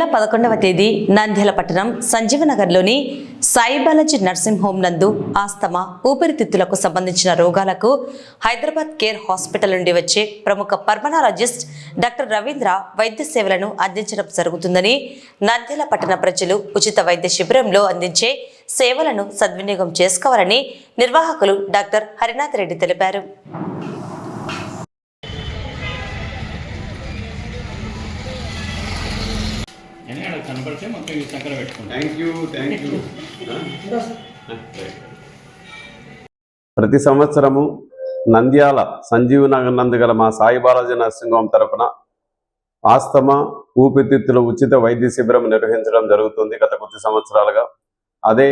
నెల పదకొండవ తేదీ నంద్యాల పట్టణం సంజీవనగర్లోని సాయిబాలాజీ నర్సింగ్ హోం నందు ఆస్తమా ఊపిరితిత్తులకు సంబంధించిన రోగాలకు హైదరాబాద్ కేర్ హాస్పిటల్ నుండి వచ్చే ప్రముఖ పర్మనాలజిస్ట్ డాక్టర్ రవీంద్ర వైద్య సేవలను అందించడం జరుగుతుందని నంద్యాల పట్టణ ప్రజలు ఉచిత వైద్య శిబిరంలో అందించే సేవలను సద్వినియోగం చేసుకోవాలని నిర్వాహకులు డాక్టర్ హరినాథ్ రెడ్డి తెలిపారు. అని అక్కడ కనపడితే మొత్తం ఈ చక్కెర పెట్టుకుంటాం. థ్యాంక్ యూ థ్యాంక్ యూ ప్రతి సంవత్సరము నంద్యాల సంజీవ్ నగర్ నందు గల మా సాయి బాలాజీ నర్సింగ్ హోమ్ తరపున ఆస్తమా ఊపిరితిత్తుల ఉచిత వైద్య శిబిరం నిర్వహించడం జరుగుతుంది గత కొద్ది సంవత్సరాలుగా. అదే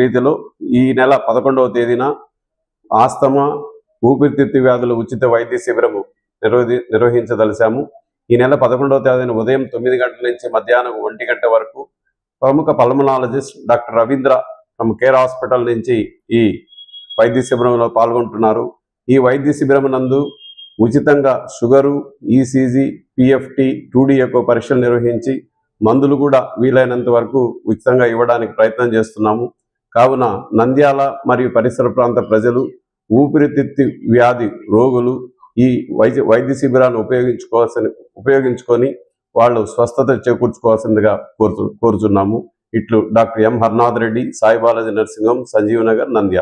రీతిలో ఈ నెల పదకొండవ తేదీన ఆస్తమా ఊపిరితిత్తు వ్యాధుల ఉచిత వైద్య శిబిరము నిర్వహి నిర్వహించదలిచాము. ఈ నెల పదకొండవ తేదీన ఉదయం తొమ్మిది గంటల నుంచి మధ్యాహ్నం ఒంటి గంట వరకు ప్రముఖ pulmonologist doctor Ravindra from care hospital నుంచి ఈ వైద్య శిబిరంలో పాల్గొంటున్నారు. ఈ వైద్య శిబిరం నందు ఉచితంగా షుగరు ఈసీజీ పిఎఫ్టి టూడీ యొక్క పరీక్షలు నిర్వహించి మందులు కూడా వీలైనంత వరకు ఉచితంగా ఇవ్వడానికి ప్రయత్నం చేస్తున్నాము. కావున నంద్యాల మరియు పరిసర ప్రాంత ప్రజలు ఊపిరితిత్తి వ్యాధి రోగులు ఈ వైద్య వైద్య శిబిరాన్ని ఉపయోగించుకోవాల్సిన ఉపయోగించుకొని వాళ్ళు స్వస్థత చేకూర్చుకోవాల్సిందిగా కోరుచు కోరుచున్నాము. ఇట్లు doctor M Harnath Reddy Sai Balaji nursing home Sanjeev Nagar Nandyal.